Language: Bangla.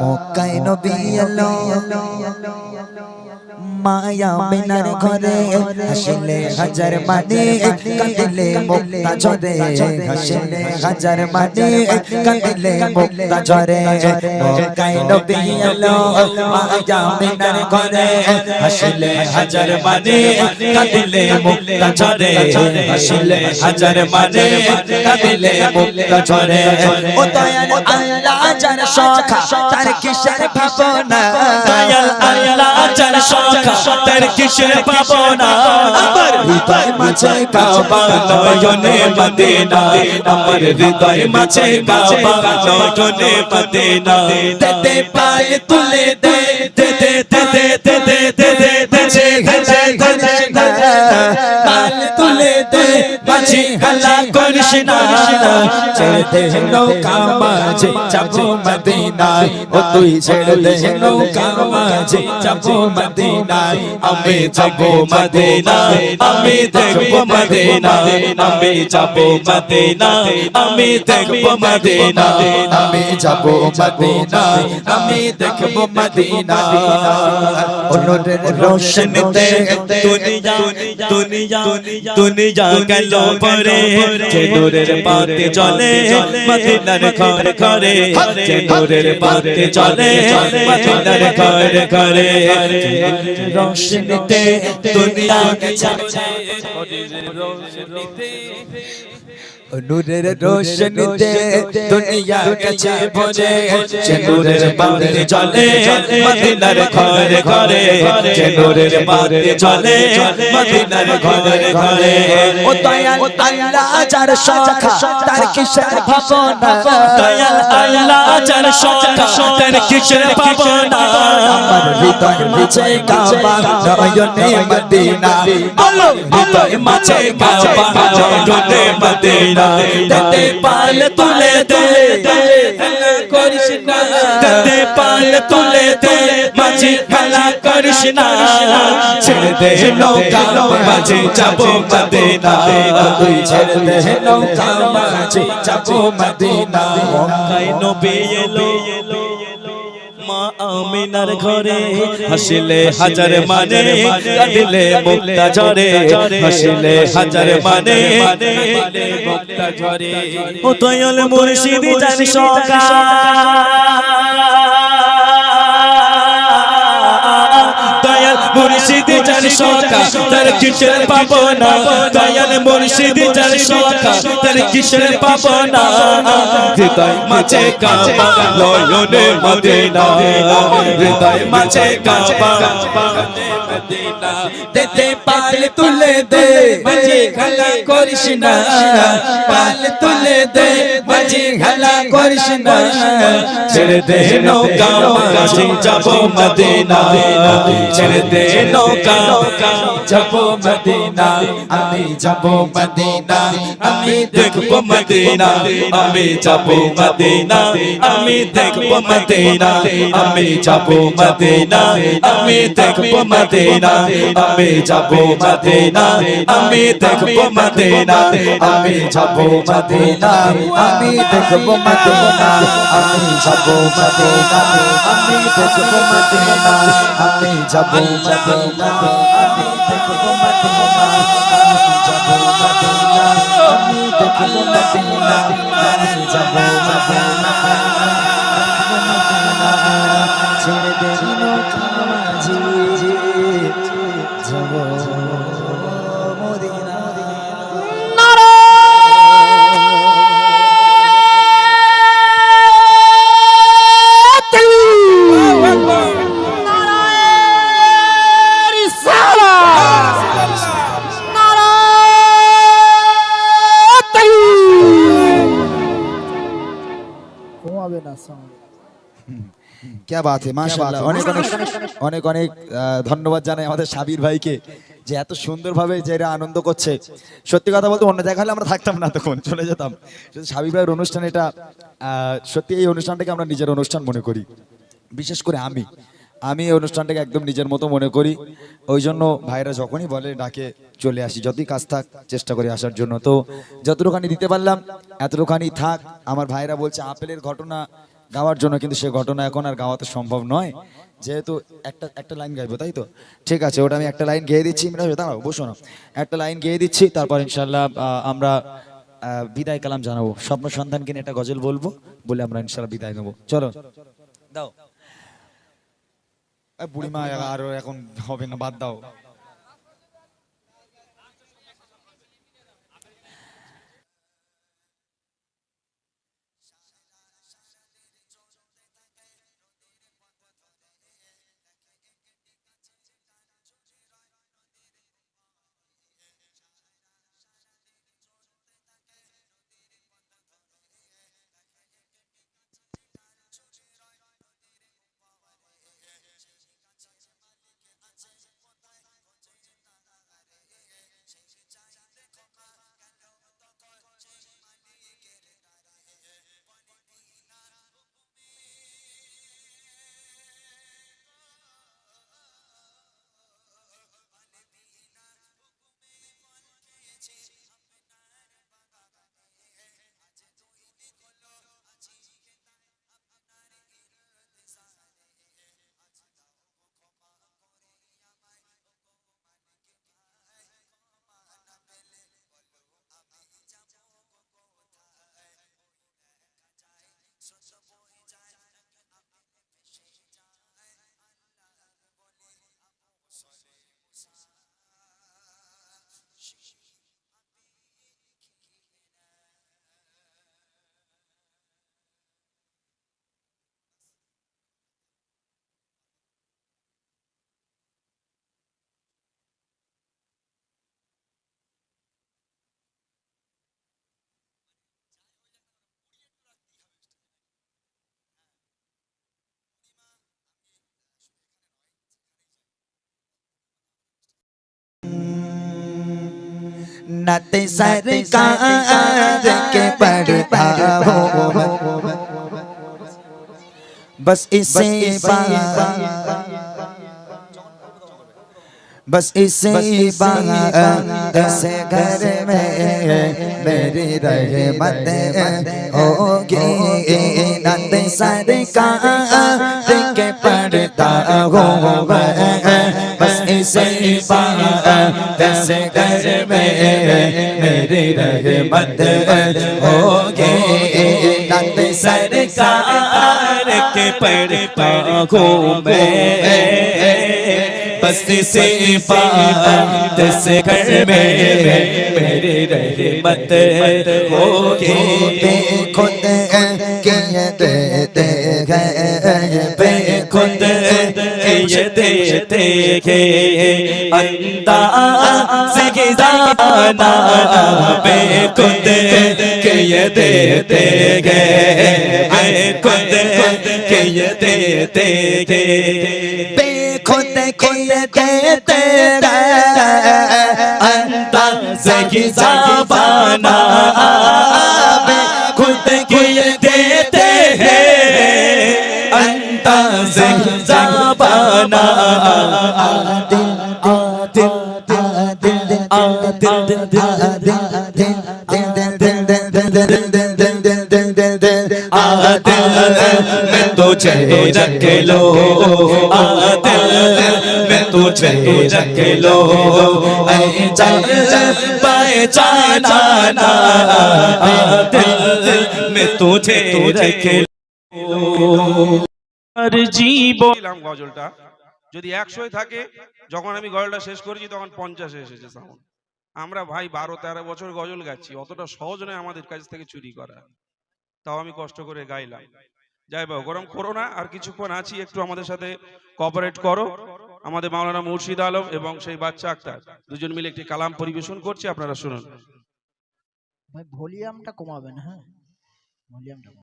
মক্কায় নবী এলো মায়া মিনার ঘরে হাসিলে হাজার মানে কাঁদিলে মুক্তা ঝরে হাসিলে হাজার মানে কাঁদিলে মুক্তা ঝরে। মক্কায় নবী এলো মায়া মিনার ঘরে হাসিলে হাজার মানে কাঁদিলে মুক্তা ঝরে। হাসিলে হাজার মানে কাঁদিলে মুক্তা ঝরে। ও দয়াল আল্লাহ যার শখা তার কিসের ভাবনা? দয়াল আল্লাহ যার শখা তার কিসের পাবনা আমার হৃদয় মাঝে কাবা নয়নে মদিনা আমার হৃদয় মাঝে কাবা নয়নে মদিনা তেতে পাল তুলে দে দে দে দে দে দে দে দে দে দে যে গজে গজে পাল তুলে দে মাঝে হালা করিস না ছেড়ে দে নৌকা মাঝে যাব মদিনায়। ও তুই ছেড়ে দে নৌকা মাঝে যাব মদিনায়। আমি যাব মদিনায়, আমি দেখব মদিনায়। আমি যাব মদিনায়, আমি দেখব মদিনায়। আমি যাব মদিনায়, আমি দেখব মদিনায়। অনুরের রোশনীতে দুনিয়া দুনিয়া দুনিয়া গেল পরে। যে নূরের বাতি জ্বলে মদিনার ঘর ঘরে যে নূরের পথে চলে মদিনার ঘর ঘরে। রোশনীতে দুনিয়া নূরের রোশনীতে দুনিয়া কাছে ভরে যে নূরের বাতি জ্বলে মদিনার ঘরে ঘরে যে নূরের বাতি জ্বলে মদিনার ঘরে ঘরে ও দয়াল আল্লাহ যার শাখা তার কিসের ভাবনা? দয়াল আল্লাহ যার শখা তার কিসের পাবনা আমার হৃদয় মাঝে কাবা নয়নে মদিনা। বলো হৃদয় মাঝে কাবা নয়নে মদিনা। তেতে পাল তুলে দে। করিস না। তেতে পাল তুলে দে। মাঝে খেলা করিস না। ছেড়ে দে নৌকা, মাঝে যাব মদিনা তুই ছেড়ে দে নৌকা, মাঝে যাব মদিনা মক্কায় নবী এলো। মা আমিনার ঘরে হাসিলে হাজার মানে কাঁদিলে মুক্তা ঝরে হাসিলে হাজার মানে মুক্তা ঝরে। ও দয়াল মুর্শিদি জানি সকা মুর্শিদি চার সকা তার কিসের পাবো না দয়াল মুর্শিদি চার সকা তার কিসের পাবো না হৃদয় মাঝে কাবা লয়নে মদিনা। হৃদয় মাঝে কাবা মদিনা। দেতে পাল তুলে দে, মাঝে খেলা করিস না পাল তুলে দে, মাঝে খেলা করিস না ছেড়ে দে নৌকা, মাঝে যাব মদিনা ছেড়ে দে নৌকা, যাব মদিনা আমি যাব মদিনা আমি দেখব মদিনা আমি যাব মদিনা আমি দেখব মদিনা আমি যাব মদিনা আমি দেখব মদিনা আমি যাব মদিনা আমি দেখব মদিনা মদিনা আমি যাব মদিনা, আমি দেখব মদিনা, আমি যাব মদিনা, আমি দেখব মদিনা, আমি যাব মদিনা, আমি দেখব মদিনা ছেড়ে দে নৌকা মাঝি যাব। ক্যা বাত মাশাআল্লাহ অনেক অনেক অনেক অনেক ধন্যবাদ জানাই আমাদের সাবির ভাইকে যে এত সুন্দরভাবে যেটা আনন্দ করছে। সত্যি কথা বলতে অন্য জায়গা হলে আমরা থাকতাম না তখন চলে যেতাম। সাবির ভাইয়ের অনুষ্ঠান এটা সত্যি এই অনুষ্ঠানটাকে আমরা নিজের অনুষ্ঠান মনে করি। বিশেষ করে আমি। আমি এই অনুষ্ঠানটাকে একদম নিজের মতো মনে করি। ওই জন্য ভাইরা যখনই বলে ডাকে চলে আসি যতই কাজ থাক চেষ্টা করি আসার জন্য। তো যতটুখানি দিতে পারলাম এতটুখানি থাক। আমার ভাইরা বলছে আপেলের ঘটনা গাওয়ার জন্য, কিন্তু সে ঘটনা এখন আর গাওয়া তো সম্ভব নয়। যেহেতু একটা একটা লাইন গাইবো, তাই তো? ঠিক আছে, ওটা আমি একটা লাইন গেয়ে দিচ্ছি। দাঁড়াও, বসো না। একটা লাইন গেয়ে দিচ্ছি, তারপর ইনশাল্লাহ আমরা বিদায় কালাম জানাব। স্বপ্ন সন্ধানকে নিয়ে একটা গজল বলব, বলে আমরা ইনশাল্লাহ বিদায় নেব। চলো। দাও। বুড়িমা, আর এখন হবে না, বাদ দাও। नत सरकार के पढ़ता हो बस इसे बात बस इसे बात से घर में मेरी रहमत होगी नत सरकार के पढ़ता हो से दस घर में मेरी रहमत हो गए नंद सरकार के पड़ पाखों में बस से पा से घर में मेरे रहे मत हो के खुद के दे दे खुद ये दे हैं अंदाज के दाना बे खुद के ये देते हैं खुद के ये देते हैं खुद के देते अंदाज की जाबाना खुद की ये देते हैं अंदाज की जाबाना मैं तुझे रख लो आदिल मैं तुझे रख लो ऐ जान पाए जाना ना आदिल मैं तुझे रख लो আর জীবন দিলাম গজলটা যদি একশোই থাকে, যখন আমি গজলটা শেষ করেছি, তখন পঞ্চাশে এসেছে সাউন্ড আমরা ভাই বারো তেরো বছর গজল গাচ্ছি, অতটা সহজ নয় আমাদের কাছ থেকে চুরি করা। তাও আমি কষ্ট করে গাইলাম। যাই বাবু গরম করো না, আর কিছুক্ষণ আছি, একটু আমাদের সাথে কোঅপারেট করো। আমাদের মাওলানা মুর্শিদ আলম এবং সেই বাচ্চা আক্তার, দুজন মিলে একটি কালাম পরিবেশন করছে, আপনারা শুনুন। ভাই, ভলিউমটা কমাবেন হ্যাঁ? ভলিউমটা